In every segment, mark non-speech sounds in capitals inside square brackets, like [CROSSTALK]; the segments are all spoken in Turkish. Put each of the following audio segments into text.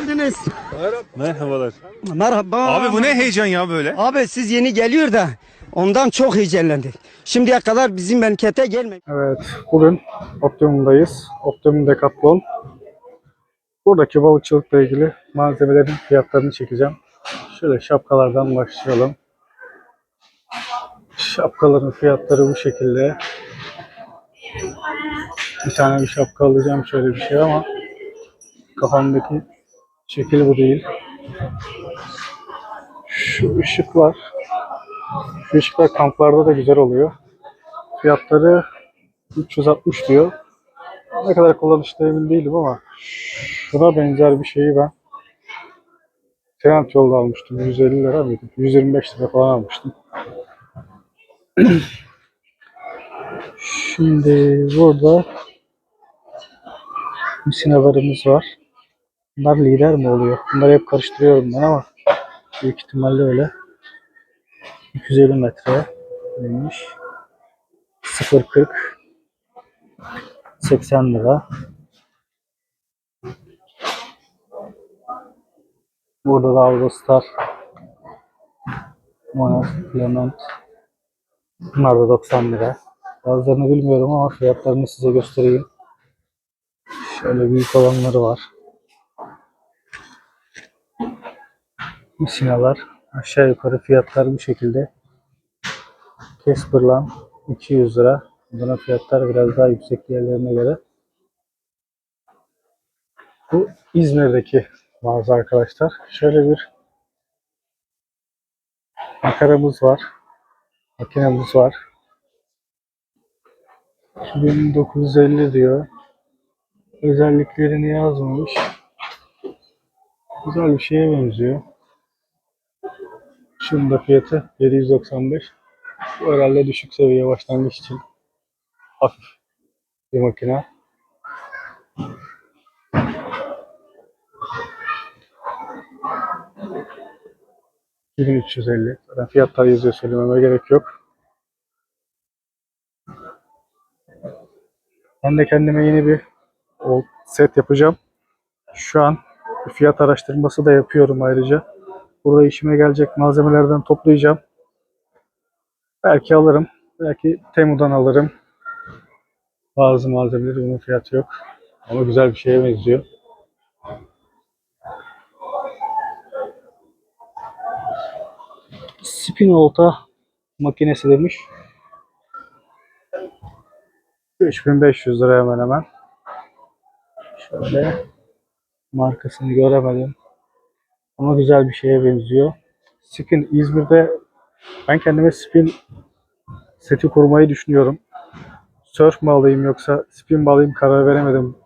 geldiniz. Merhabalar. Merhaba. Abi bu ne heyecan ya böyle? Abi siz yeni geliyor da ondan çok heyecanlandık. Şimdiye kadar bizim memlekete gelmek. Evet, bugün Optimum'dayız. Optimum Decathlon. Buradaki balıkçılıkla ilgili malzemelerin fiyatlarını çekeceğim. Şöyle şapkalardan başlayalım. Şapkaların fiyatları bu şekilde. Bir tane bir şapka alacağım şöyle bir şey ama kafamdaki şekil bu değil. Şu ışıklar. Şu ışıklar kamplarda da güzel oluyor. Fiyatları 360 diyor. Ne kadar kullanışlı emin değilim ama şuna benzer bir şeyi ben Trend yolda almıştım. 150 lira mıydı? 125 lira falan almıştım. [CLEARS THROAT] Şimdi burada misinalarımız var. Bunlar lider mi oluyor? Bunları hep karıştırıyorum ben ama büyük ihtimalle öyle. 250 metre demiş. 0.40 80 lira. Burada da Avrostar Monos, Clement Bunlar da 90 lira. Bazılarını bilmiyorum ama fiyatlarını size göstereyim. Şöyle büyük olanları var. Misinalar aşağı yukarı fiyatlar bu şekilde. Casper'lan 200 lira. Buna fiyatlar biraz daha yüksek diğerlerine göre. Bu İzmir'deki mağaza arkadaşlar. Şöyle bir makaramız var. Makinemiz var. 2950 diyor. Özelliklerini yazmamış. Güzel bir şeye benziyor. Şunun da fiyatı 795. Bu herhalde düşük seviye başlangıç için hafif bir makine. ...2350. Zaten fiyatlar yazıyor söylememe gerek yok. Ben de kendime yeni bir set yapacağım. Şu an fiyat araştırması da yapıyorum ayrıca. Burada işime gelecek malzemelerden toplayacağım. Belki alırım. Belki Temu'dan alırım. Bazı malzemeleri bunun fiyatı yok. Ama güzel bir şeye benziyor. Spin olta makinesi demiş. 3500 lira hemen hemen. Şöyle markasını göremedim. Ama güzel bir şeye benziyor. Spin İzmir'de ben kendime spin seti kurmayı düşünüyorum. Surf mu alayım yoksa spin mi alayım karar veremedim.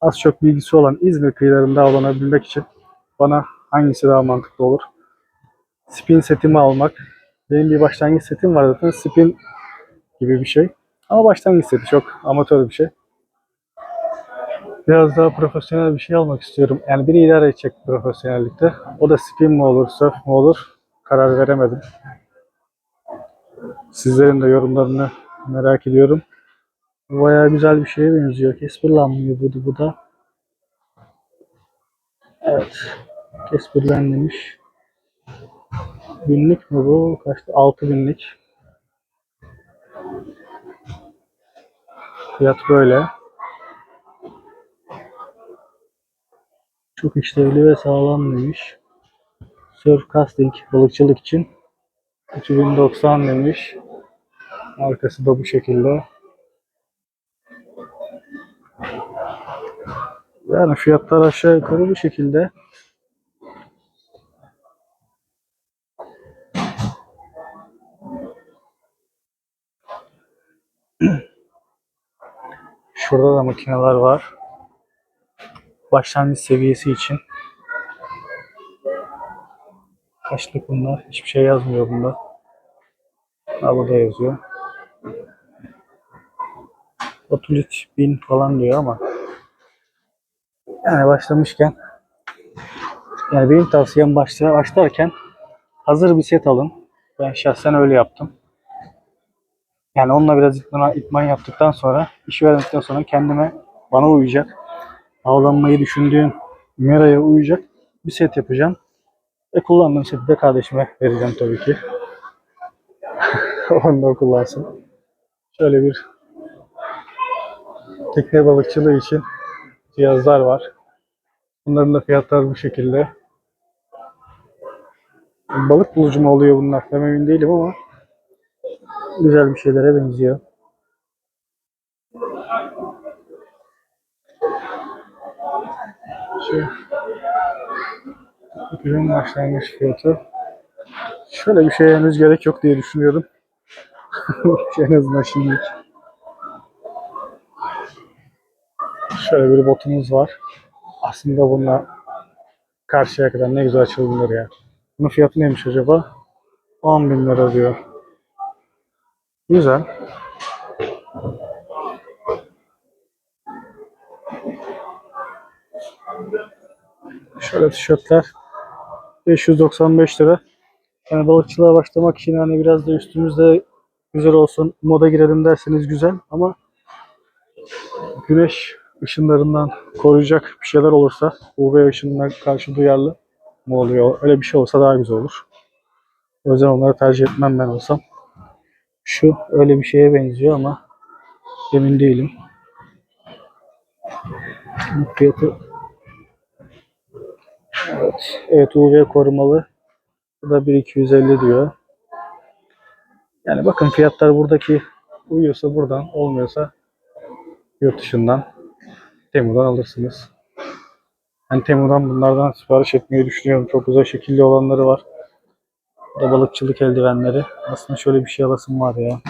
Az çok bilgisi olan İzmir kıyılarında avlanabilmek için bana hangisi daha mantıklı olur? Spin setimi almak. Benim bir başlangıç setim var zaten. Spin gibi bir şey. Ama başlangıç seti çok amatör bir şey. Biraz daha profesyonel bir şey almak istiyorum. Yani biri idare edecek profesyonellikte. O da spin mi olur, surf mi olur karar veremedim. Sizlerin de yorumlarını merak ediyorum. Bayağı güzel bir şeye benziyor. Casper'lanmıyor bu, bu da. Evet. Casper'lan demiş. Binlik mi bu? Kaçtı? 6 binlik. Fiyat böyle. Çok işlevli ve sağlam demiş. Surf casting balıkçılık için 2090 demiş. Arkası da bu şekilde. Yani fiyatlar aşağı yukarı bu şekilde. [CLEARS THROAT] Şurada da makineler var. Başlangıç seviyesi için. Kaçlık bunlar? Hiçbir şey yazmıyor bunda. Ha burada yazıyor. 33 bin falan diyor ama yani başlamışken yani benim tavsiyem başla, başlarken hazır bir set alın. Ben şahsen öyle yaptım. Yani onunla biraz itman, itman yaptıktan sonra, işi öğrendikten sonra kendime bana uyacak, avlanmayı düşündüğüm Mera'ya uyacak bir set yapacağım. Ve kullandığım seti de kardeşime vereceğim tabii ki. [LAUGHS] Onu da kullansın. Şöyle bir tekne balıkçılığı için cihazlar var. Bunların da fiyatları bu şekilde. Balık bulucu mu oluyor bunlar? Emin değilim ama güzel bir şeylere benziyor. Şu ürün başlangıç fiyatı. Şöyle bir şeye henüz gerek yok diye düşünüyorum. [LAUGHS] en azından şimdilik. Şöyle bir botumuz var. Aslında bununla karşıya kadar ne güzel açılır ya. Bunun fiyatı neymiş acaba? 10 bin lira diyor. Güzel. Şöyle tişörtler 595 lira. Yani balıkçılığa başlamak için hani biraz da üstümüzde güzel olsun, moda girelim derseniz güzel ama güneş ışınlarından koruyacak bir şeyler olursa UV ışınına karşı duyarlı mı oluyor? Öyle bir şey olsa daha güzel olur. O yüzden onları tercih etmem ben olsam. Şu öyle bir şeye benziyor ama emin değilim. Fiyatı Evet, evet UV korumalı. Bu da 1250 diyor. Yani bakın fiyatlar buradaki uyuyorsa buradan, olmuyorsa yurt dışından Temu'dan alırsınız. Ben Temu'dan bunlardan sipariş etmeyi düşünüyorum. Çok güzel şekilli olanları var. Bu da balıkçılık eldivenleri. Aslında şöyle bir şey alasım var ya.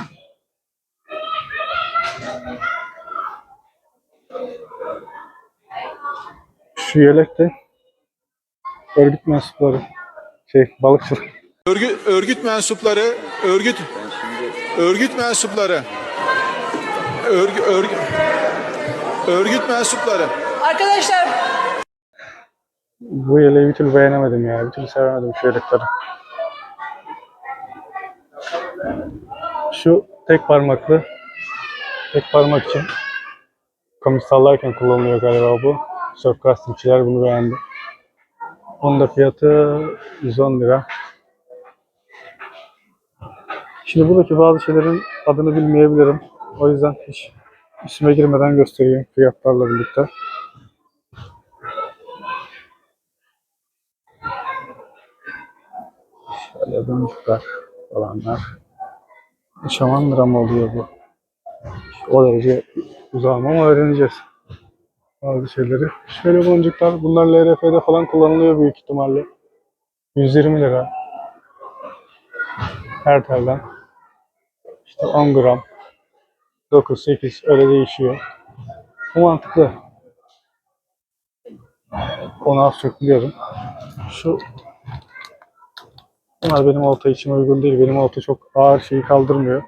Şu yelek de örgüt mensupları. Şey balıkçılık. Örgüt, örgüt mensupları, örgüt örgüt mensupları, örgü, örgü, örgüt mensupları. Arkadaşlar Bu yeleği bir türlü beğenemedim ya. Bir türlü sevemedim şu yelekleri. Şu tek parmaklı. Tek parmak için. Kamış sallarken kullanılıyor galiba bu. Surf bunu beğendi. Onun da fiyatı 110 lira. Şimdi buradaki bazı şeylerin adını bilmeyebilirim. O yüzden hiç üstüme girmeden göstereyim fiyatlarla birlikte. Şöyle boncuklar falanlar. Şaman lira oluyor bu? O derece uzağım ama öğreneceğiz. Bazı şeyleri. Şöyle boncuklar bunlar LRF'de falan kullanılıyor büyük ihtimalle. 120 lira. Her telden. İşte 10 gram. 9, 8 öyle değişiyor. Bu mantıklı. Onu az çok biliyorum. Şu Bunlar benim olta için uygun değil. Benim olta çok ağır şeyi kaldırmıyor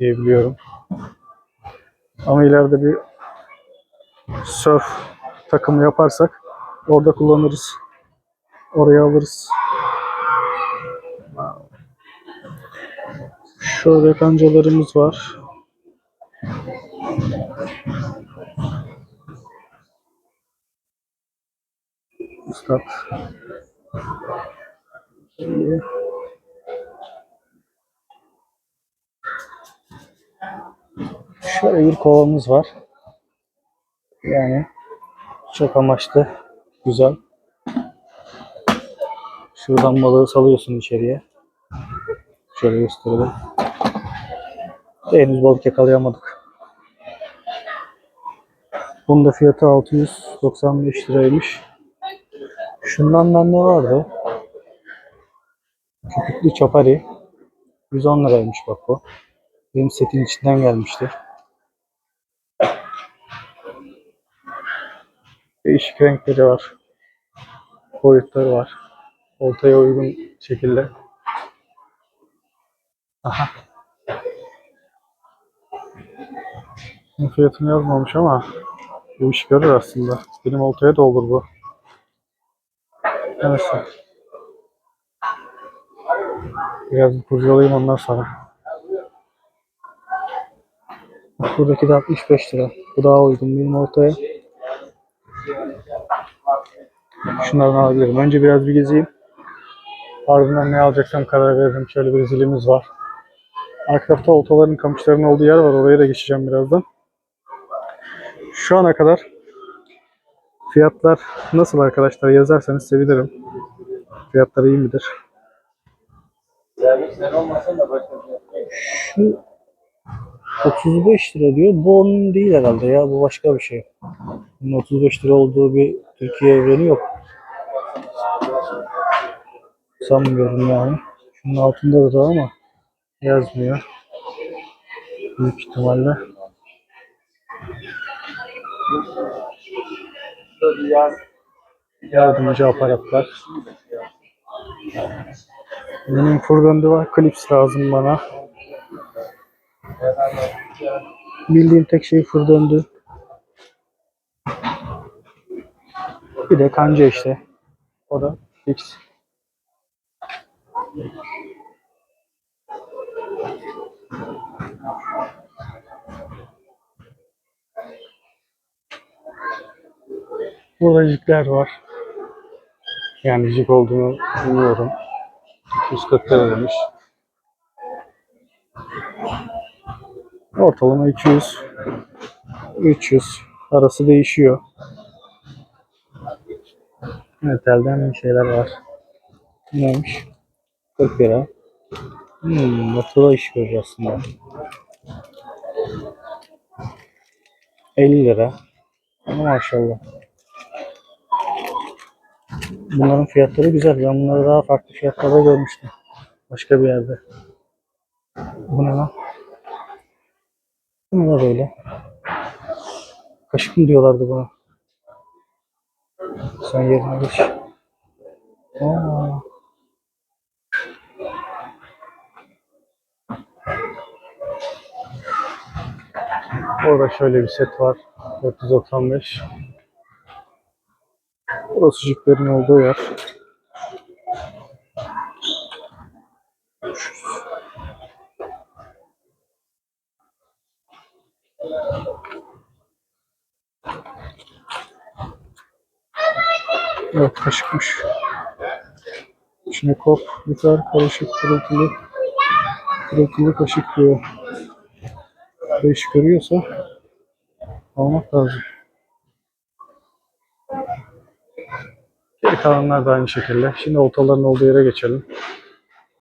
diye biliyorum. Ama ileride bir surf takımı yaparsak orada kullanırız. Oraya alırız. Şöyle kancalarımız var. İyi. Şöyle bir kovamız var. Yani çok amaçlı, güzel. Şuradan balığı salıyorsun içeriye. Şöyle gösterelim. Henüz balık yakalayamadık. Bunun da fiyatı 695 liraymış. Şundan bende vardı. Köpüklü çapari. 110 liraymış bak bu. Benim setin içinden gelmişti. Değişik renkleri var. Boyutları var. Oltaya uygun şekilde. Aha. Bunun fiyatını yazmamış ama bu iş görür aslında. Benim oltaya da olur bu. Neyse. Biraz kurcalayayım ondan sonra. Buradaki de 65 lira. Bu daha uygun benim ortaya. Şunlardan alabilirim. Önce biraz bir gezeyim. Ardından ne alacaksam karar veririm. Şöyle bir zilimiz var. Arka tarafta oltaların kamışların olduğu yer var. Oraya da geçeceğim birazdan. Şu ana kadar fiyatlar nasıl arkadaşlar yazarsanız sevinirim. Fiyatlar iyi midir? Şu 35 lira diyor. Bu onun değil herhalde ya. Bu başka bir şey. Bunun 35 lira olduğu bir Türkiye evreni yok. Sanmıyorum yani. Şunun altında da ama yazmıyor. Büyük ihtimalle. Yardımcı aparatlar. Benim furgonda var. Klips lazım bana. Bildiğim tek şey fır döndü. Bir de kanca işte. O da fix. Burada jikler var. Yani jik olduğunu bilmiyorum. 240 lira demiş. Ortalama 200 300 arası değişiyor. Metalden bir şeyler var. Neymiş? 40 lira. Hmm, motora iş görüyor aslında. 50 lira. Ama maşallah. Bunların fiyatları güzel. Ben bunları daha farklı fiyatlarda görmüştüm. Başka bir yerde. Bu ne lan? Bu ne böyle? Kaşık mı diyorlardı buna? Sen yerine geç. Aa. Orada şöyle bir set var. 495. Burası jiklerin olduğu yer. Evet kaşıkmış. İçine kop, gitar, karışık, pırıltılı, pırıltılı kaşık diyor. Bu iş görüyorsa almak lazım. Geri kalanlar da aynı şekilde. Şimdi oltaların olduğu yere geçelim.